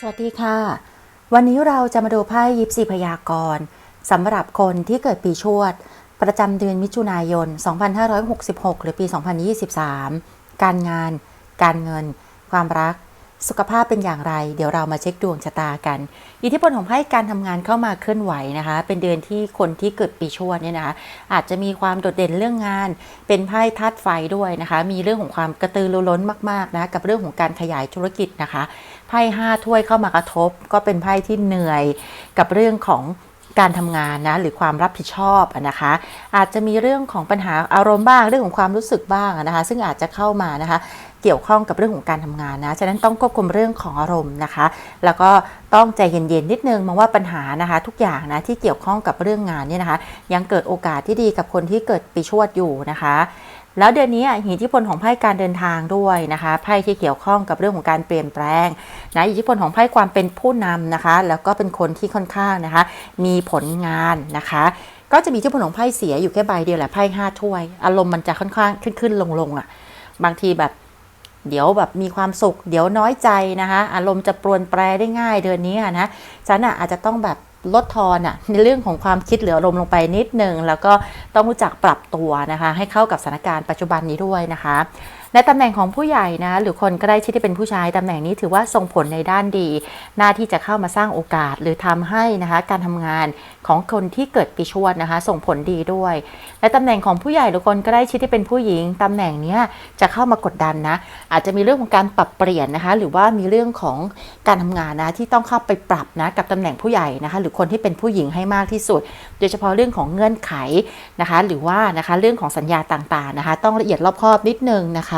สวัสดีค่ะ วันนี้เราจะมาดูไพ่ยิปซีพยากรณ์สำหรับคนที่เกิดปีชวด ประจำเดือนมิถุนายน 2566 หรือปี 2023 การงาน การเงิน ความรัก สุขภาพเป็นอย่างไร เดี๋ยวเรามาเช็คดวงชะตากัน อิทธิพลของไพ่การทำงานเข้ามาเคลื่อนไหวนะคะ เป็นเดือนที่คนที่เกิดปีชวดเนี่ยนะคะอาจจะมีความโดดเด่นเรื่องงาน เป็นไพ่ธาตุไฟด้วยนะคะ มีเรื่องของความกระตือรือร้นมากๆนะกับเรื่องของการขยายธุรกิจนะคะ ไพ่ห้าถ้วยเข้ามากระทบ ก็เป็นไพ่ที่เหนื่อยกับเรื่องของการทำงานนะหรือความรับผิดชอบนะคะ อาจจะมีเรื่องของปัญหาอารมณ์บ้างเรื่องของความรู้สึกบ้างนะคะ ซึ่งอาจจะเข้ามานะคะ เกี่ยวข้องกับเรื่องของการทำงานนะฉะนั้นต้องควบคุมเรื่องของอารมณ์นะคะ แล้วก็ต้องใจเย็นๆนิดนึงมองว่าปัญหานะคะ ทุกอย่างนะที่เกี่ยวข้องกับเรื่องงานเนี่ยนะคะ ยังเกิดโอกาสที่ดีกับคนที่เกิดปีชวดอยู่นะคะ แล้วเดือนนี้อิทธิพลของไพ่การเดินทางด้วยนะคะไพ่ที่เกี่ยวข้องกับเรื่องของการเปลี่ยนแปลงนะอิทธิพลของไพ่ความเป็นผู้นำนะคะ แล้วก็เป็นคนที่ค่อนข้างนะคะ มีผลงานนะคะ ก็จะมีอิทธิพลของไพ่เสียอยู่แค่ใบเดียวแหละไพ่ห้าถ้วย อารมณ์มันจะค่อนข้างขึ้นขึ้นลงลงอะ่ะบางทีแบบเดี๋ยวแบบมีความสุข เดี๋ยวน้อยใจนะคะ อารมณ์จะปรวนแปรได้ง่ายเดือนนี้อะนะฉันอะอาจจะต้องแบบ ลดทอนอะในเรื่องของความคิดเหลืออารมณ์ลงไปนิดนึง แล้วก็ต้องรู้จักปรับตัวนะคะ ให้เข้ากับสถานการณ์ปัจจุบันนี้ด้วยนะคะ ในตำแหน่งของผู้ใหญ่นะหรือคนใกล้ชิดที่เป็นผู้ชายตำแหน่งนี้ถือว่าส่งผลในด้านดี หน้าที่จะเข้ามาสร้างโอกาส หรือทำให้นะคะการทำงานของคนที่เกิดปีชวดนะคะ ส่งผลดีด้วย และตำแหน่งของผู้ใหญ่หรือคนใกล้ชิดที่เป็นผู้หญิงตำแหน่งเนี้ยจะเข้ามากดดันนะ อาจจะมีเรื่องของการปรับเปลี่ยนนะคะ หรือว่ามีเรื่องของการทำงานนะที่ต้องเข้าไปปรับนะกับตำแหน่งผู้ใหญ่นะคะ หรือคนที่เป็นผู้หญิงให้มากที่สุด โดยเฉพาะเรื่องของเงื่อนไขนะคะ หรือว่านะคะเรื่องของสัญญาต่างๆนะคะ ต้องละเอียดรอบคอบนิดนึงนะคะ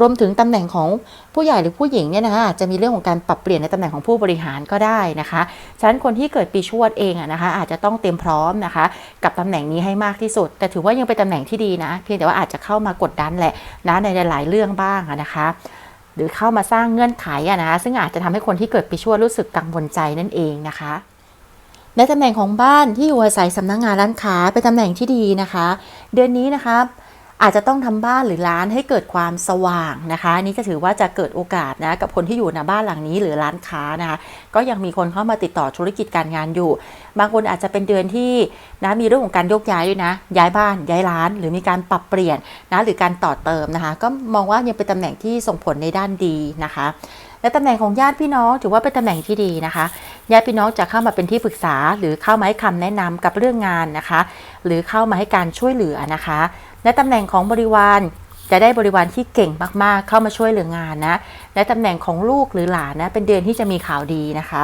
รวมถึงตำแหน่งของผู้ใหญ่หรือผู้หญิงเนี่ยนะคะจะมีเรื่องของการปรับเปลี่ยนในตำแหน่งของผู้บริหารก็ได้นะคะฉะนั้นคนที่เกิดปีชวดเองอะนะคะอาจจะต้องเตรียมพร้อมนะคะ กับตำแหน่งนี้ให้มากที่สุด แต่ถือว่ายังเป็นตำแหน่งที่ดีนะ เพียงแต่ว่าอาจจะเข้ามากดดันแหละนะในหลาย ๆ เรื่องบ้างนะคะหรือเข้ามาสร้างเงื่อนไขอะนะซึ่งอาจจะทำให้คนที่เกิดปีชวดรู้สึกกังวลใจนั่นเองนะคะในตำแหน่งของบ้านที่อยู่อาศัยสำนักงงานร้านค้าเป็นตำแหน่งที่ดีนะคะ เดือนนี้นะคะ อาจจะต้องทำบ้านหรือร้านให้เกิดความสว่างนะคะนี่ก็ถือว่าจะเกิดโอกาสนะกับคนที่อยู่ในบ้านหลังนี้หรือร้านค้านะคะก็ยังมีคนเข้ามาติดต่อธุรกิจการงานอยู่ บางคนอาจจะเป็นเดือนที่นะมีเรื่องของการยกย้ายด้วยนะ ย้ายบ้านย้ายร้าน หรือมีการปรับเปลี่ยนนะหรือการต่อเติมนะคะ ก็มองว่ายังเป็นตำแหน่งที่ส่งผลในด้านดีนะคะและตำแหน่งของญาติพี่น้องถือว่าเป็นตำแหน่งที่ดีนะคะญาติพี่น้องจะเข้ามาเป็นที่ปรึกษา หรือเข้ามาให้คำแนะนำกับเรื่องงานนะคะ หรือเข้ามาให้การช่วยเหลือนะคะ และตำแหน่งของบริวารจะได้บริวารที่เก่งมากๆ เข้ามาช่วยเหลืองานนะ และตำแหน่งของลูกหรือหลานนะ เป็นเดือนที่จะมีข่าวดีนะคะ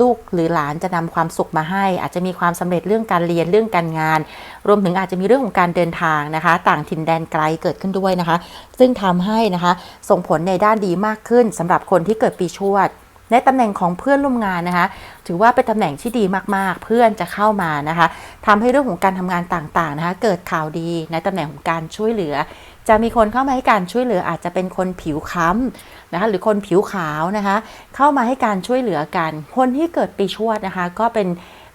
ลูกหรือหลานจะนำความสุขมาให้ อาจจะมีความสำเร็จเรื่องการเรียนเรื่องการงาน รวมถึงอาจจะมีเรื่องของการเดินทางนะคะ ต่างถิ่นแดนไกลเกิดขึ้นด้วยนะคะ ซึ่งทำให้นะคะ ส่งผลในด้านดีมากขึ้นสำหรับคนที่เกิดปีชวด ในตำแหน่งของเพื่อนร่วมงานนะคะ ถือว่าเป็นตำแหน่งที่ดีมากๆ เพื่อนจะเข้ามานะคะทำให้เรื่องของการทำงานต่างๆนะคะเกิดข่าวดีในตำแหน่งของการช่วยเหลือ จะมีคนเข้ามาให้การช่วยเหลืออาจจะเป็นคนผิวค้ำนะคะหรือคนผิวขาวนะคะเข้ามาให้การช่วยเหลือกัน คนที่เกิดปีชวดนะคะ ก็เป็น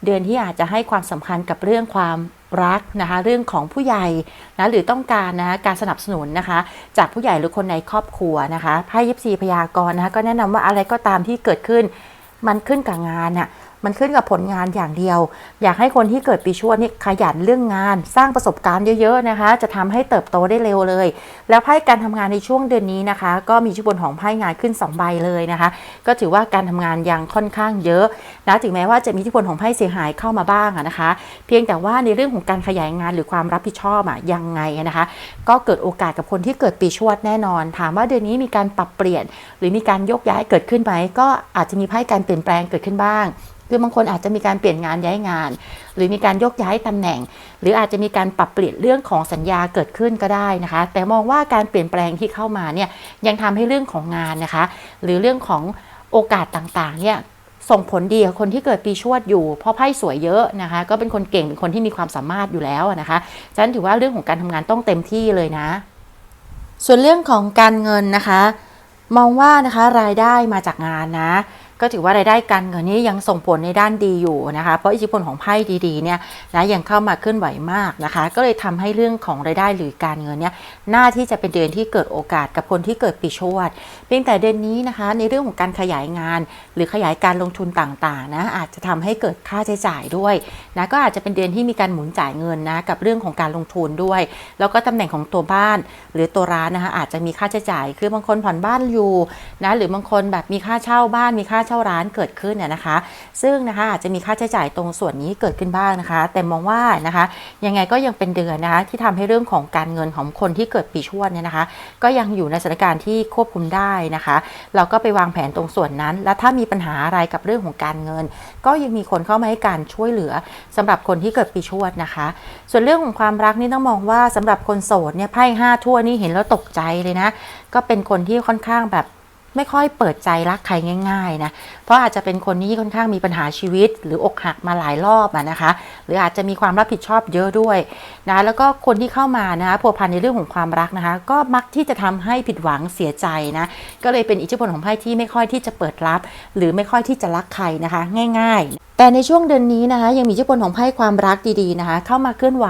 เดือนที่อาจจะให้ความสำคัญกับเรื่องความ รักนะคะเรื่องของผู้ใหญ่นะหรือต้องการนะการสนับสนุนนะคะ จากผู้ใหญ่หรือคนในครอบครัวนะคะไพ่ยิปซีพยากรณ์นะคะก็แนะนำว่าอะไรก็ตามที่เกิดขึ้นมันขึ้นกับงานน่ะ มันขึ้นกับผลงานอย่างเดียว อยากให้คนที่เกิดปีชวดนี่ขยันเรื่องงาน สร้างประสบการณ์เยอะๆนะคะ จะทำให้เติบโตได้เร็วเลย แล้วไพ่การทำงานในช่วงเดือนนี้นะคะ ก็มีชุบนของไพ่งานขึ้น 2 ใบเลยนะคะ ก็ถือว่าการทำงานยังค่อนข้างเยอะนะถึงแม้ว่าจะมีอิทธิพลของไพ่เสียหายเข้ามาบ้างนะคะ เพียงแต่ว่าในเรื่องของการขยายงานหรือความรับผิดชอบอะยังไงนะคะ ก็เกิดโอกาสกับคนที่เกิดปีชวดแน่นอน ถามว่าเดือนนี้มีการปรับเปลี่ยน หรือมีการยกย้ายเกิดขึ้นไหมก็อาจจะมีไพ่การเปลี่ยนแปลงเกิดขึ้นบ้าง คือบางคนอาจจะมีการเปลี่ยนงานย้ายงาน หรือมีการยกย้ายตำแหน่ง หรืออาจจะมีการปรับเปลี่ยนเรื่องของสัญญาเกิดขึ้นก็ได้นะคะ แต่มองว่าการเปลี่ยนแปลงที่เข้ามาเนี่ยยังทำให้เรื่องของงานนะคะ หรือเรื่องของโอกาสต่างๆเนี่ยส่งผลดีกับคนที่เกิดปีชวดอยู่ เพราะไพ่สวยเยอะนะคะ ก็เป็นคนเก่งเป็นคนที่มีความสามารถอยู่แล้วนะคะฉะนั้นถือว่าเรื่องของการทำงานต้องเต็มที่เลยนะ ส่วนเรื่องของการเงินนะคะ มองว่านะคะรายได้มาจากงานนะ ก็ถือว่ารายได้การเงินนี้ยังส่งผลในด้านดีอยู่นะคะ เพราะอิทธิพลของไพ่ดีๆเนี่ยนะยังเข้ามาเคลื่อนไหวมากนะคะ ก็เลยทำให้เรื่องของรายได้หรือการเงินเนี่ยน่าที่จะเป็นเดือนที่เกิดโอกาสกับคนที่เกิดปีชวด เพียงแต่เดือนนี้นะคะ ในเรื่องของการขยายงาน หรือขยายการลงทุนต่างๆนะอาจจะทำให้เกิดค่าใช้จ่ายด้วยนะก็อาจจะเป็นเดือนที่มีการหมุนจ่ายเงินนะกับเรื่องของการลงทุนด้วย แล้วก็ตำแหน่งของตัวบ้าน หรือตัวร้านนะคะอาจจะมีค่าใช้จ่าย คือบางคนผ่อนบ้านอยู่นะหรือบางคนแบบมีค่าเช่าบ้านมีค่าเช่าร้านเกิดขึ้นเนี่ยนะคะ ซึ่งนะคะอาจจะมีค่าใช้จ่ายตรงส่วนนี้เกิดขึ้นบ้างนะคะ แต่มองว่านะคะยังไงก็ยังเป็นเดือนนะคะที่ทำให้เรื่องของการเงินของคนที่เกิดปีชวดเนี่ยนะคะ ก็ยังอยู่ในสถานการณ์ที่ควบคุมได้นะคะ เราก็ไปวางแผนตรงส่วนนั้น แล้วถ้ามีปัญหาอะไรกับเรื่องของการเงิน ก็ยังมีคนเข้ามาให้การช่วยเหลือสำหรับคนที่เกิดปีชวดนะคะ ส่วนเรื่องของความรักนี่ต้องมองว่าสำหรับคนโสดเนี่ยไพ่ห้าทั่วนี่เห็นแล้วตกใจเลยนะก็เป็นคนที่ค่อนข้างแบบ ไม่ค่อยเปิดใจรักใครง่ายๆนะเพราะอาจจะเป็นคนที่ค่อนข้างมีปัญหาชีวิต หรืออกหักมาหลายรอบนะคะ หรืออาจจะมีความรับผิดชอบเยอะด้วยนะแล้วก็คนที่เข้ามานะคะผัวพันในเรื่องของความรักนะคะ ก็มักที่จะทำให้ผิดหวังเสียใจนะก็เลยเป็นอิทธิพลของไพ่ที่ไม่ค่อยที่จะเปิดรับ หรือไม่ค่อยที่จะรักใครนะคะ ง่าย ๆ แต่ในช่วงเดือนนี้นะคะยังมีอิทธิพลของไพ่ความรักดีๆนะคะ เข้ามาเคลื่อนไหว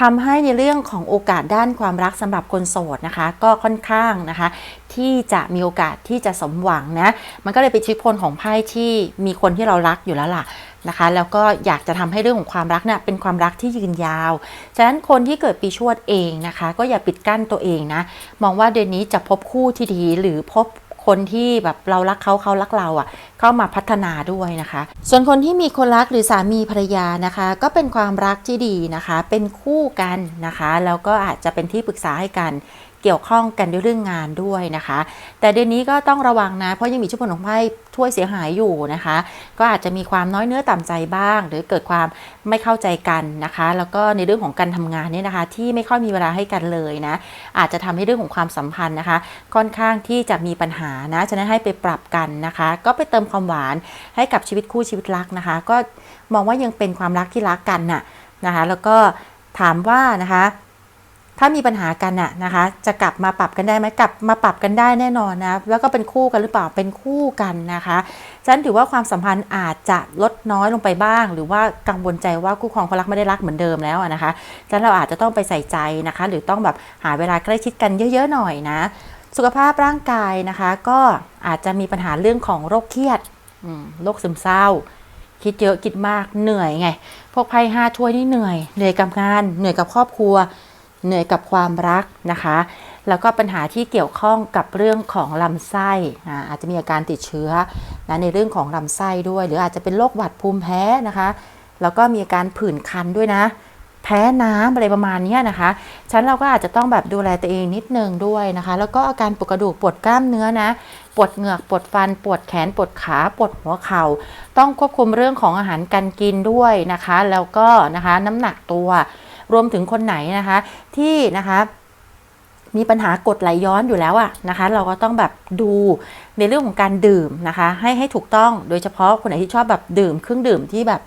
ทำให้ในเรื่องของโอกาสด้านความรักสำหรับคนโสดนะคะ ก็ค่อนข้างนะคะ ที่จะมีโอกาสที่จะสมหวังนะมันก็เลยเป็นอิทธิพลของไพ่ที่มีคนที่เรารักอยู่แล้วล่ะนะคะแล้วก็อยากจะทำให้เรื่องของความรักเนะ่ยเป็นความรักที่ยืนยาว ฉะนั้นคนที่เกิดปีชวดเองนะคะ ก็อย่าปิดกั้นตัวเองนะ มองว่าเดือนนี้จะพบคู่ที่ดีหรือพบ คนที่แบบเรารักเขาเขารักเราอะ่ะ เข้ามาพัฒนาด้วยนะคะ ส่วนคนที่มีคนรักหรือสามีภรรยานะคะ ก็เป็นความรักที่ดีนะคะ เป็นคู่กันนะคะ แล้วก็อาจจะเป็นที่ปรึกษาให้กัน เกี่ยวข้องกันด้วยเรื่องงานด้วยนะคะ แต่เดือนนี้ก็ต้องระวังนะ เพราะยังมีชุดผลของไพ่ถ้วยเสียหายอยู่นะคะ ก็อาจจะมีความน้อยเนื้อต่ำใจบ้าง หรือเกิดความไม่เข้าใจกันนะคะ แล้วก็ในเรื่องของการทำงานเนี่ยนะคะ ที่ไม่ค่อยมีเวลาให้กันเลยนะ อาจจะทำให้เรื่องของความสัมพันธ์นะคะ ค่อนข้างที่จะมีปัญหานะ ฉะนั้นให้ไปปรับกันนะคะ ก็ไปเติมความหวานให้กับชีวิตคู่ชีวิตรักนะคะ ก็มองว่ายังเป็นความรักที่รักกันน่ะนะคะ แล้วก็ถามว่านะคะ ถ้ามีปัญหากันน่ะนะคะ จะกลับมาปรับกันได้ไหมกลับมาปรับกันได้แน่นอนนะแล้วก็เป็นคู่กันหรือเปล่าเป็นคู่กันนะคะฉะนั้นถือว่าความสัมพันธ์อาจจะลดน้อยลงไปบ้าง หรือว่ากังวลใจว่าคู่ครองเขารักไม่ได้รักเหมือนเดิมแล้วนะคะฉะนั้นเราอาจจะต้องไปใส่ใจนะคะ หรือต้องแบบหาเวลาใกล้ชิดกันเยอะ ๆ หน่อยนะ สุขภาพร่างกายนะคะ ก็อาจจะมีปัญหาเรื่องของโรคเครียดโรคซึมเศร้า คิดเยอะคิดมากเหนื่อยไงพวกไพ่ห้าถ้วยนี่เหนื่อยเหนื่อยกับงานเหนื่อยกับครอบครัว เหนื่อยกับความรักนะคะ แล้วก็ปัญหาที่เกี่ยวข้องกับเรื่องของลำไส้อ่าอาจจะมีอาการติดเชื้อนะในเรื่องของลำไส้ด้วย หรืออาจจะเป็นโรคหวัดภูมิแพ้นะคะ แล้วก็มีอาการผื่นคันด้วยนะแพ้น้ำอะไรประมาณนี้นะคะฉันเราก็อาจจะต้องแบบดูแลตัวเองนิดนึงด้วยนะคะ แล้วก็อาการปวดกระดูกปวดกล้ามเนื้อนะ ปวดเหงือกปวดฟัน ปวดแขนปวดขาปวดหัวเข่า ต้องควบคุมเรื่องของอาหารการกินด้วยนะคะ แล้วก็นะคะน้ำหนักตัว รวมถึงคนไหนนะคะ ที่นะคะมีปัญหากดไหลย้อนอยู่แล้วอะนะคะ เราก็ต้องแบบดูในเรื่องของการดื่มนะคะ ให้ให้ถูกต้องโดยเฉพาะคนไหนที่ชอบแบบดื่มเครื่องดื่มที่แบบ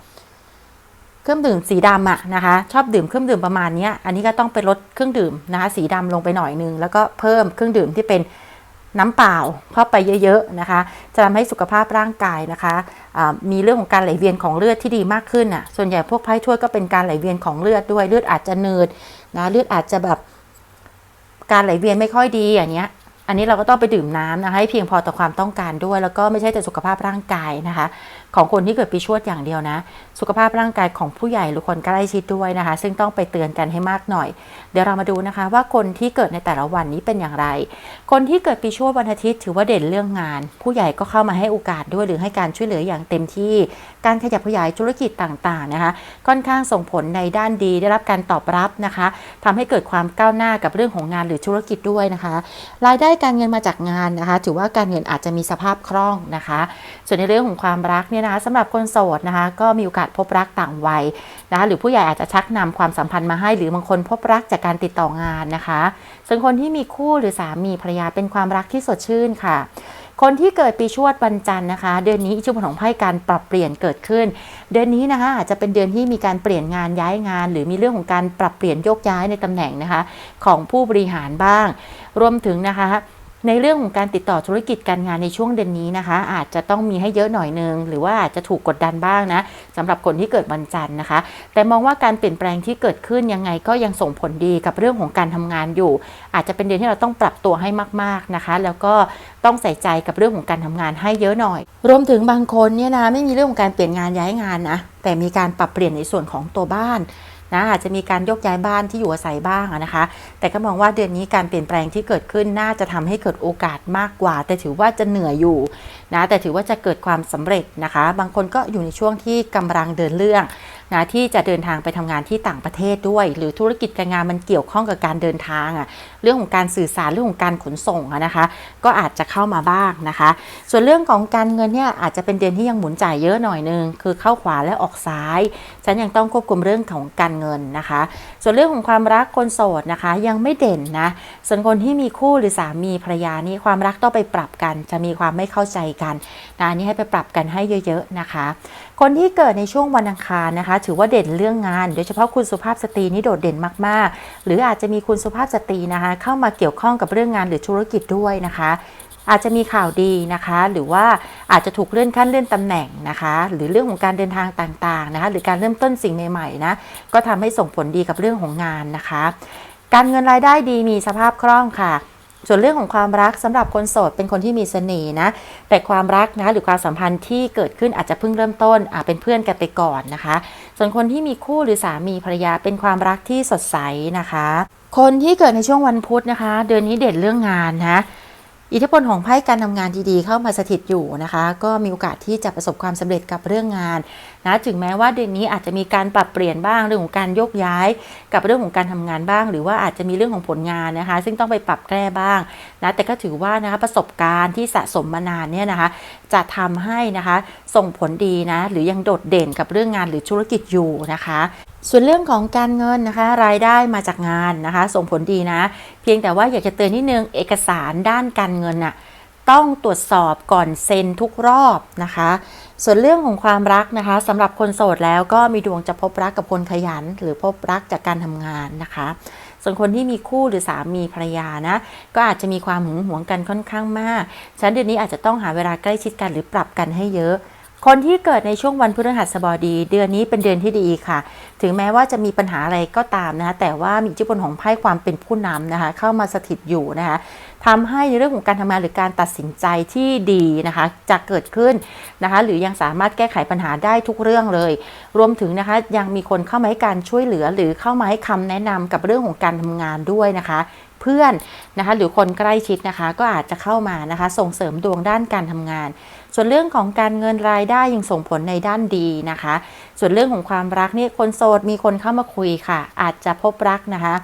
เครื่องดื่มสีดำอะนะคะ ชอบดื่มเครื่องดื่มประมาณนี้อันนี้ก็ต้องไปลดเครื่องดื่มนะคะ สีดำลงไปหน่อยนึงแล้วก็เพิ่มเครื่องดื่มที่เป็น น้ำเปล่าเข้าไปเยอะๆนะคะ จะทำให้สุขภาพร่างกายนะคะมีเรื่องของการไหลเวียนของเลือดที่ดีมากขึ้นอะส่วนใหญ่พวกไพ่ถ้วยก็เป็นการไหลเวียนของเลือดด้วยเลือดอาจจะเนืดนะเลือดอาจจะแบบการไหลเวียนไม่ค่อยดีอย่างเงี้ยอันนี้เราก็ต้องไปดื่มน้ำนะคะให้เพียงพอต่อความต้องการด้วย แล้วก็ไม่ใช่แต่สุขภาพร่างกายนะคะ ของคนที่เกิดปีชวดอย่างเดียวนะ สุขภาพร่างกายของผู้ใหญ่หรือคนใกล้ชิดด้วยนะคะ ซึ่งต้องไปเตือนกันให้มากหน่อย เดี๋ยวเรามาดูนะคะ ว่าคนที่เกิดในแต่ละวันนี้เป็นอย่างไร คนที่เกิดปีชวดวันอาทิตย์ ถือว่าเด่นเรื่องงาน ผู้ใหญ่ก็เข้ามาให้โอกาสด้วยหรือให้การช่วยเหลืออย่างเต็มที่ การขยับขยายธุรกิจต่างๆนะคะ ค่อนข้างส่งผลในด้านดีได้รับการตอบรับนะคะทำให้เกิดความก้าวหน้ากับเรื่องของงานหรือธุรกิจด้วยนะคะ รายได้การเงินมาจากงานนะคะ ถือว่าการเงินอาจจะมีสภาพคล่องนะคะ ส่วนในเรื่องของความรักเนี่ยนะคะสำหรับคนโสดนะคะ ก็มีโอกาสพบรักต่างวัยนะคะหรือผู้ใหญ่อาจจะชักนำความสัมพันธ์มาให้หรือบางคนพบรักจากการติดต่องานนะคะ ส่วนคนที่มีคู่หรือสามีภรรยาเป็นความรักที่สดชื่นค่ะคนที่เกิดปีชวดวันจันทร์นะคะ เดือนนี้อิทธิพลของไพ่การปรับเปลี่ยนเกิดขึ้น เดือนนี้นะคะอาจจะเป็นเดือนที่มีการเปลี่ยนงานย้ายงาน หรือมีเรื่องของการปรับเปลี่ยนโยกย้ายในตำแหน่งนะคะ ของผู้บริหารบ้าง รวมถึงนะคะ ในเรื่องของการติดต่อธุรกิจการงานในช่วงเดือนนี้นะคะ อาจจะต้องมีให้เยอะหน่อยนึง หรือว่าอาจจะถูกกดดันบ้างนะสำหรับคนที่เกิดวันจันทร์นะคะ แต่มองว่าการเปลี่ยนแปลงที่เกิดขึ้นยังไงก็ยังส่งผลดีกับเรื่องของการทำงานอยู่ อาจจะเป็นเดือนที่เราต้องปรับตัวให้มาก ๆนะคะ แล้วก็ต้องใส่ใจกับเรื่องของการทำงานให้เยอะหน่อย รวมถึงบางคนเนี่ยนะไม่มีเรื่องของการเปลี่ยนงานย้ายงานนะแต่มีการปรับเปลี่ยนในส่วนของตัวบ้าน นะอาจจะมีการยกย้ายบ้านที่อยู่อาศัยบ้างนะคะ แต่ก็มองว่าเดือนนี้การเปลี่ยนแปลงที่เกิดขึ้นน่าจะทำให้เกิดโอกาสมากกว่า แต่ถือว่าจะเหนื่อยอยู่นะแต่ถือว่าจะเกิดความสำเร็จนะคะ บางคนก็อยู่ในช่วงที่กำลังเดินเรื่องนะที่จะเดินทางไปทำงานที่ต่างประเทศด้วย หรือธุรกิจการงานมันเกี่ยวข้องกับการเดินทางอะเรื่องของการสื่อสารเรื่องของการขนส่งนะคะ ก็อาจจะเข้ามาบ้างนะคะ ส่วนเรื่องของการเงินเนี่ยอาจจะเป็นเดือนที่ยังหมุนจ่ายเยอะหน่อยนึงคือเข้าขวาและออกซ้ายฉันยังต้องควบคุมเรื่องของการเงินนะคะ ส่วนเรื่องของความรักคนโสดนะคะ ยังไม่เด่นนะส่วนคนที่มีคู่หรือสามีภรรยานี่ความรักต้องไปปรับกัน จะมีความไม่เข้าใจกันนะอันนี้ให้ไปปรับกันให้เยอะๆนะคะ คนที่เกิดในช่วงวันอังคารนะคะ ถือว่าเด่นเรื่องงาน โดยเฉพาะคุณสุภาพสตรีนี่โดดเด่นมากๆ หรืออาจจะมีคุณสุภาพสตรีนะคะเข้ามาเกี่ยวข้องกับเรื่องงานหรือธุรกิจด้วยนะคะอาจจะมีข่าวดีนะคะ หรือว่าอาจจะถูกเลื่อนขั้นเลื่อนตำแหน่งนะคะ หรือเรื่องของการเดินทางต่างๆนะคะ หรือการเริ่มต้นสิ่งใหม่ๆนะ ก็ทำให้ส่งผลดีกับเรื่องของงานนะคะ การเงินรายได้ดีมีสภาพคล่องค่ะ ส่วนเรื่องของความรักสำหรับคนโสดเป็นคนที่มีเสน่ห์นะ แต่ความรักนะหรือความสัมพันธ์ที่เกิดขึ้นอาจจะเพิ่งเริ่มต้นอาจเป็นเพื่อนกันไปก่อนนะคะ ส่วนคนที่มีคู่หรือสามีภรรยาเป็นความรักที่สดใสนะคะ คนที่เกิดในช่วงวันพุธนะคะ เดือนนี้เด่นเรื่องงานนะอิทธิพลของไพ่การทำงานดีๆ เข้ามาสถิตอยู่นะคะ ก็มีโอกาสที่จะประสบความสำเร็จกับเรื่องงาน นะถึงแม้ว่าเดือนนี้อาจจะมีการปรับเปลี่ยนบ้างเรื่องของการยกย้าย กับเรื่องของการทำงานบ้าง หรือว่าอาจจะมีเรื่องของผลงานนะคะ ซึ่งต้องไปปรับแก้บ้างนะแต่ก็ถือว่านะคะประสบการณ์ที่สะสมมานานเนี่ยนะคะ จะทำให้นะคะส่งผลดีนะหรือยังโดดเด่นกับเรื่องงานหรือธุรกิจอยู่นะคะส่วนเรื่องของการเงินนะคะ รายได้มาจากงานนะคะ ส่งผลดีนะ เพียงแต่ว่าอยากจะเตือนนิดนึงเอกสารด้านการเงินน่ะต้องตรวจสอบก่อนเซ็นทุกรอบนะคะ ส่วนเรื่องของความรักนะคะสำหรับคนโสดแล้วก็มีดวงจะพบรักกับคนขยัน หรือพบรักจากการทำงานนะคะ ส่วนคนที่มีคู่หรือสามีภรรยานะก็อาจจะมีความหึงหวงกันค่อนข้างมากฉะนั้นเดือนนี้อาจจะต้องหาเวลาใกล้ชิดกันหรือปรับกันให้เยอะ คนที่เกิดในช่วงวันพฤหัสบดี เดือนนี้เป็นเดือนที่ดีค่ะ ถึงแม้ว่าจะมีปัญหาอะไรก็ตามนะคะแต่ว่ามีอิทธิพลของไพ่ความเป็นผู้นำนะคะเข้ามาสถิตอยู่นะคะทำให้ในเรื่องของการทำงานหรือการตัดสินใจที่ดีนะคะจะเกิดขึ้นนะคะหรือยังสามารถแก้ไขปัญหาได้ทุกเรื่องเลย รวมถึงนะคะยังมีคนเข้ามาให้การช่วยเหลือ หรือเข้ามาให้คำแนะนำกับเรื่องของการทำงานด้วยนะคะเพื่อนนะคะหรือคนใกล้ชิดนะคะก็อาจจะเข้ามานะคะส่งเสริมดวงด้านการทำงาน ส่วนเรื่องของการเงินรายได้ยังส่งผลในด้านดีนะคะ ส่วนเรื่องของความรักนี่คนโสดมีคนเข้ามาคุยค่ะ อาจจะพบรักนะคะ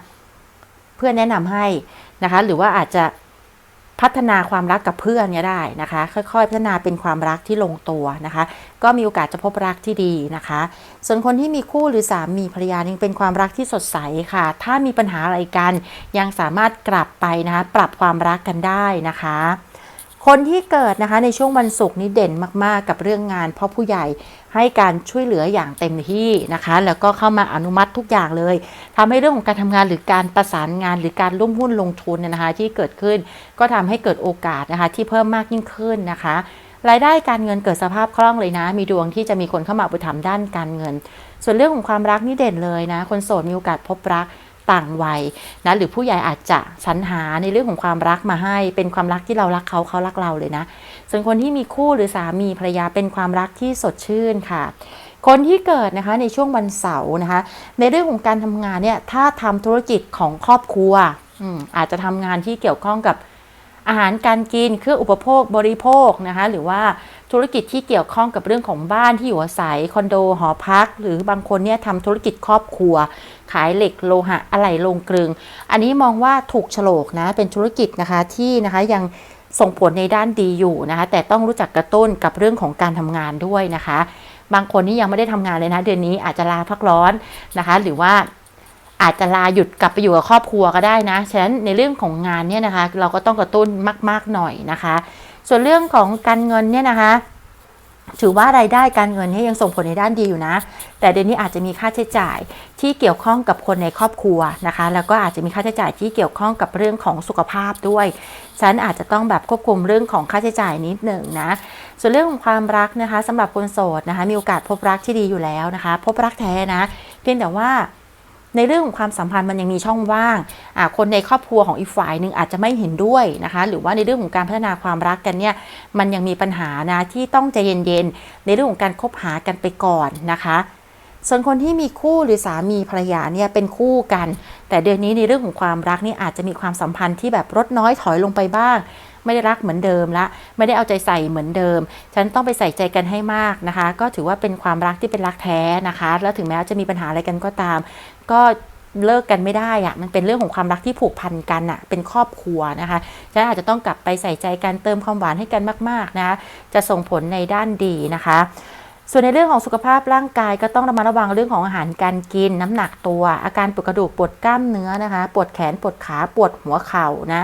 เพื่อนแนะนำให้นะคะ หรือว่าอาจจะพัฒนาความรักกับเพื่อนเนี่ยได้นะคะ ค่อยๆ พัฒนาเป็นความรักที่ลงตัวนะคะ ก็มีโอกาสจะพบรักที่ดีนะคะ ส่วนคนที่มีคู่หรือสามีภรรยายังเป็นความรักที่สดใสค่ะ ถ้ามีปัญหาอะไรกันยังสามารถกลับไปนะคะ ปรับความรักกันได้นะคะ คนที่เกิดนะคะในช่วงวันศุกร์นี้เด่นมากๆ กับเรื่องงาน เพราะผู้ใหญ่ให้การช่วยเหลืออย่างเต็มที่นะคะ แล้วก็เข้ามาอนุมัติทุกอย่างเลยทำให้เรื่องของการทำงานหรือการประสานงานหรือการร่วมหุ้นลงทุนเนยนะคะ ที่เกิดขึ้นก็ทำให้เกิดโอกาสนะคะ ที่เพิ่มมากยิ่งขึ้นนะคะ รายได้การเงินเกิดสภาพคล่องเลยนะ มีดวงที่จะมีคนเข้ามาอุปถัมภ์ด้านการเงิน ส่วนเรื่องของความรักนี่เด่นเลยนะ คนโสดมีโอกาสพบรัก ต่างวัยนะหรือผู้ใหญ่อาจจะสรรหาในเรื่องของความรักมาให้ เป็นความรักที่เรารักเขาเขารักเราเลยนะ ส่วนคนที่มีคู่หรือสามีภรรยาเป็นความรักที่สดชื่นค่ะ คนที่เกิดนะคะในช่วงวันเสาร์นะคะ ในเรื่องของการทำงานเนี่ยถ้าทำธุรกิจของครอบครัวออาจจะทำงานที่เกี่ยวข้องกับอาหารการกินเครื่องอุปโภคบริโภคนะคะหรือว่า ธุรกิจที่เกี่ยวข้องกับเรื่องของบ้านที่อยู่อาศัยคอนโดหอพัก หรือบางคนเนี่ยทำธุรกิจครอบครัว ขายเหล็กโลหะอะไหล่ลงกลึง อันนี้มองว่าถูกโฉลกนะเป็นธุรกิจนะคะที่นะคะยังส่งผลในด้านดีอยู่นะคะแต่ต้องรู้จักกระตุ้นกับเรื่องของการทำงานด้วยนะคะ บางคนนี่ยังไม่ได้ทำงานเลยนะเดือนนี้อาจจะลาพักร้อนนะคะ หรือว่าอาจจะลาหยุดกลับไปอยู่กับครอบครัวก็ได้นะ ฉะนั้นในเรื่องของงานเนี่ยนะคะ เราก็ต้องกระตุ้นมาก ๆหน่อยนะคะ ส่วนเรื่องของการเงินเนี่ยนะคะ ถือว่ารายได้การเงินเนี่ยยังส่งผลในด้านดีอยู่นะ แต่เดือนนี้อาจจะมีค่าใช้จ่ายที่เกี่ยวข้องกับคนในครอบครัวนะคะ แล้วก็อาจจะมีค่าใช้จ่ายที่เกี่ยวข้องกับเรื่องของสุขภาพด้วย ฉันอาจจะต้องแบบควบคุมเรื่องของค่าใช้จ่ายนิดหนึ่งนะส่วนเรื่องของความรักนะคะสำหรับคนโสดนะคะ มีโอกาสพบรักที่ดีอยู่แล้วนะคะ พบรักแท้นะ เพียงแต่ว่า ในเรื่องของความสัมพันธ์มันยังมีช่องว่างคนในครอบครัวของอีกฝ่ายหนึ่งอาจจะไม่เห็นด้วยนะคะ หรือว่าในเรื่องของการพัฒนาความรักกันเนี่ยมันยังมีปัญหานะที่ต้องใจเย็นๆในเรื่องของการคบหากันไปก่อนนะคะส่วนคนที่มีคู่หรือสามีภรรยาเนี่ยเป็นคู่กัน แต่เดือนนี้ในเรื่องของความรักนี่อาจจะมีความสัมพันธ์ที่แบบลดน้อยถอยลงไปบ้าง ไม่ได้รักเหมือนเดิมละไม่ได้เอาใจใส่เหมือนเดิม ฉันต้องไปใส่ใจกันให้มากนะคะ ก็ถือว่าเป็นความรักที่เป็นรักแท้นะคะ แล้วถึงแม้ว่าจะมีปัญหาอะไรกันก็ตาม ก็เลิกกันไม่ได้อะมันเป็นเรื่องของความรักที่ผูกพันกันอะเป็นครอบครัวนะคะฉะนั้นอาจจะต้องกลับไปใส่ใจกันเติมความหวานให้กันมากๆนะจะส่งผลในด้านดีนะคะ ส่วนในเรื่องของสุขภาพร่างกายก็ต้องระมัดระวังเรื่องของอาหารการกิน น้ำหนักตัว อาการปวดกระดูกปวดกล้ามเนื้อนะคะ ปวดแขนปวดขาปวดหัวเข่านะ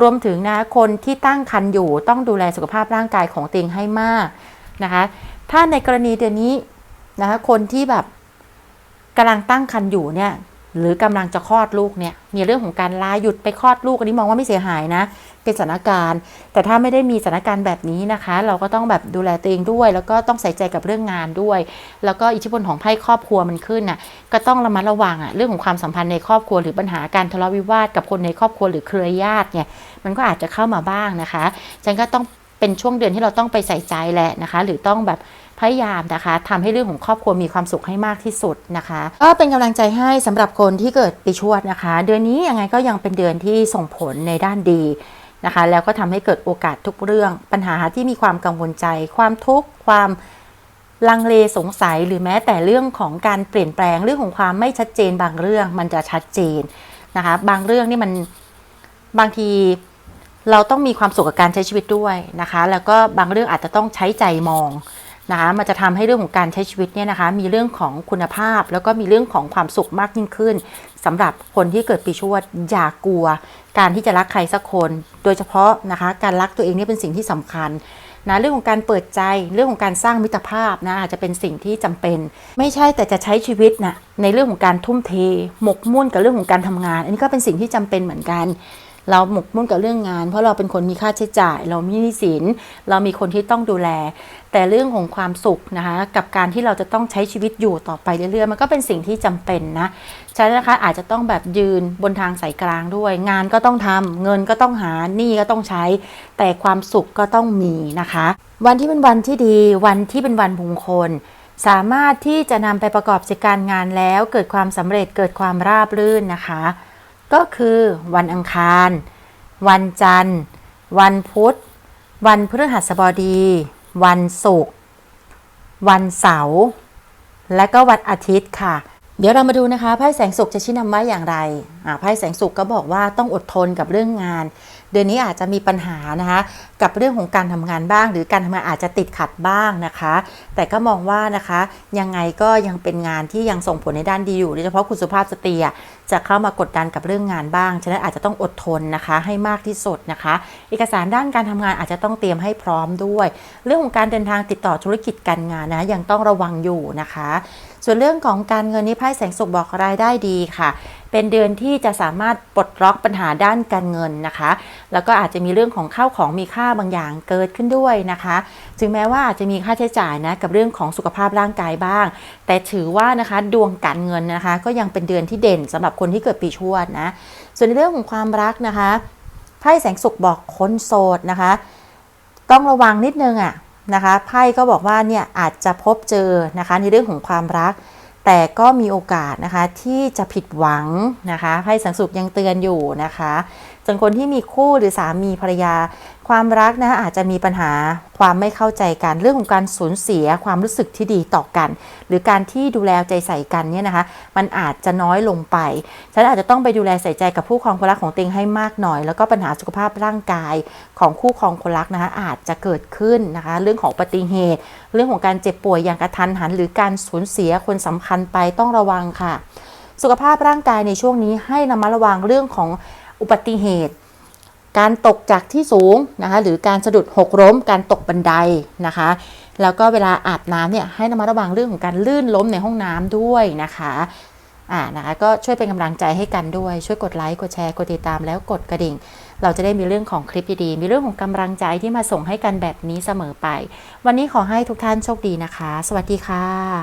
รวมถึงนะคนที่ตั้งครรภ์อยู่ต้องดูแลสุขภาพร่างกายของตัวเองให้มากนะคะ ถ้าในกรณีเดือนนี้นะคะคนที่แบบ กำลังตั้งครรภ์อยู่เนี่ยหรือกำลังจะคลอดลูกเนี่ยมีเรื่องของการลาหยุดไปคลอดลูกอันนี้มองว่าไม่เสียหายนะ เป็นสถานการณ์ แต่ถ้าไม่ได้มีสถานการณ์แบบนี้นะคะ เราก็ต้องแบบดูแลตัวเองด้วย แล้วก็ต้องใส่ใจกับเรื่องงานด้วย แล้วก็อิทธิพลของไพ่ครอบครัวมันขึ้นน่ะก็ต้องระมัดระวังอะเรื่องของความสัมพันธ์ในครอบครัวหรือปัญหาการทะเลาะวิวาทกับคนในครอบครัวหรือเครือญาติเนี่ยมันก็อาจจะเข้ามาบ้างนะคะฉันก็ต้อง เป็นช่วงเดือนที่เราต้องไปใส่ใจแหละนะคะ หรือต้องแบบพยายามนะคะทำให้เรื่องของครอบครัวมีความสุขให้มากที่สุดนะคะ ก็เป็นกำลังใจให้สำหรับคนที่เกิดปีชวดนะคะ เดือนนี้ยังไงก็ยังเป็นเดือนที่ส่งผลในด้านดีนะคะ แล้วก็ทำให้เกิดโอกาสทุกเรื่อง ปัญหาที่มีความกังวลใจ ความทุกข์ความลังเลสงสัยหรือแม้แต่เรื่องของการเปลี่ยนแปลงเรื่องของความไม่ชัดเจนบางเรื่องมันจะชัดเจนนะคะ บางเรื่องนี่มันบางที เราต้องมีความสุขกับการใช้ชีวิตด้วยนะคะ แล้วก็บางเรื่องอาจจะต้องใช้ใจมองนะคะมันจะทำให้เรื่องของการใช้ชีวิตเนี่ยนะคะ มีเรื่องของคุณภาพ แล้วก็มีเรื่องของความสุขมากยิ่งขึ้นสำหรับคนที่เกิดปีชวดอย่ากลัว การที่จะรักใครสักคน โดยเฉพาะนะคะการรักตัวเองนี่เป็นสิ่งที่สำคัญนะเรื่องของการเปิดใจเรื่องของการสร้างมิตรภาพนะอาจจะเป็นสิ่งที่จำเป็น ไม่ใช่แต่จะใช้ชีวิตนะในเรื่องของการทุ่มเท หมกมุ่นกับเรื่องของการทำงาน อันนี้ก็เป็นสิ่งที่จำเป็นเหมือนกัน เราหมกมุ่นกับเรื่องงาน เพราะเราเป็นคนมีค่าใช้จ่าย เรามีหนี้สิน เรามีคนที่ต้องดูแล แต่เรื่องของความสุขนะคะ กับการที่เราจะต้องใช้ชีวิตอยู่ต่อไปเรื่อยๆ มันก็เป็นสิ่งที่จำเป็นนะฉะนั้นนะคะอาจจะต้องแบบยืนบนทางสายกลางด้วย งานก็ต้องทำเงินก็ต้องหาหนี้ก็ต้องใช้ แต่ความสุขก็ต้องมีนะคะ วันที่เป็นวันที่ดีวันที่เป็นวันมงคลสามารถที่จะนำไปประกอบกิจการงานแล้ว เกิดความสำเร็จเกิดความราบรื่นนะคะ ก็คือวันอังคาร วันจันทร์ วันพุธ วันพฤหัสบดี วันศุกร์ วันเสาร์ และก็วันอาทิตย์ค่ะ เดี๋ยวเรามาดูนะคะไพ่แสงสุขจะชี้นำไว้อย่างไรไพ่แสงสุขก็บอกว่าต้องอดทนกับเรื่องงาน เดือนนี้อาจจะมีปัญหานะคะกับเรื่องของการทำงานบ้าง หรือการทำงานอาจจะติดขัดบ้างนะคะ แต่ก็มองว่านะคะยังไงก็ยังเป็นงานที่ยังส่งผลในด้านดีอยู่โดยเฉพาะคุณสุภาพสตรีจะเข้ามากดดันกับเรื่องงานบ้าง ฉะนั้นอาจจะต้องอดทนนะคะให้มากที่สุดนะคะ เอกสารด้านการทำงานอาจจะต้องเตรียมให้พร้อมด้วย เรื่องของการเดินทางติดต่อธุรกิจการงานนะยังต้องระวังอยู่นะคะ ส่วนเรื่องของการเงินนี่ไพ่แสงสุขบอกรายได้ดีค่ะ เป็นเดือนที่จะสามารถปลดล็อกปัญหาด้านการเงินนะคะ แล้วก็อาจจะมีเรื่องของข้าวของมีค่าบางอย่างเกิดขึ้นด้วยนะคะถึงแม้ว่าอาจจะมีค่าใช้จ่ายนะกับเรื่องของสุขภาพร่างกายบ้าง แต่ถือว่านะคะดวงการเงินนะคะ ก็ยังเป็นเดือนที่เด่นสำหรับคนที่เกิดปีชวดนะ ส่วนในเรื่องของความรักนะคะไพ่แสงสุขบอกคนโสดนะคะ ต้องระวังนิดนึงอะ นะคะไพ่ก็บอกว่าเนี่ยอาจจะพบเจอนะคะในเรื่องของความรัก แต่ก็มีโอกาสนะคะที่จะผิดหวังนะคะไพ่สังสุขยังเตือนอยู่นะคะส่วนคนที่มีคู่หรือสามีภรรยา ความรักนะอาจจะมีปัญหาความไม่เข้าใจกันเรื่องของการสูญเสียความรู้สึกที่ดีต่อกัน หรือการที่ดูแลใจใส่กันเนี่ยนะคะ มันอาจจะน้อยลงไปฉันอาจจะต้องไปดูแลใส่ใจกับผู้ครองคนรักของตัวเองให้มากหน่อย แล้วก็ปัญหาสุขภาพร่างกายของคู่ครองคนรักนะคะอาจจะเกิดขึ้นนะคะ เรื่องของอุบัติเหตุ เรื่องของการเจ็บป่วยอย่างกระทันหัน หรือการสูญเสียคนสำคัญไปต้องระวังค่ะ สุขภาพร่างกายในช่วงนี้ให้ระมัดระวังเรื่องของอุบัติเหตุ การตกจากที่สูงนะคะหรือการสะดุดหกล้ม การตกบันไดนะคะ แล้วก็เวลาอาบน้ำเนี่ยให้ระมัดระวังเรื่องของการลื่นล้มในห้องน้ำด้วยนะคะอ่านะคะก็ช่วยเป็นกำลังใจให้กันด้วยช่วยกดไลค์กดแชร์กดติดตามแล้วกดกระดิ่ง เราจะได้มีเรื่องของคลิปดีๆมีเรื่องของกำลังใจที่มาส่งให้กันแบบนี้เสมอไป วันนี้ขอให้ทุกท่านโชคดีนะคะ สวัสดีค่ะ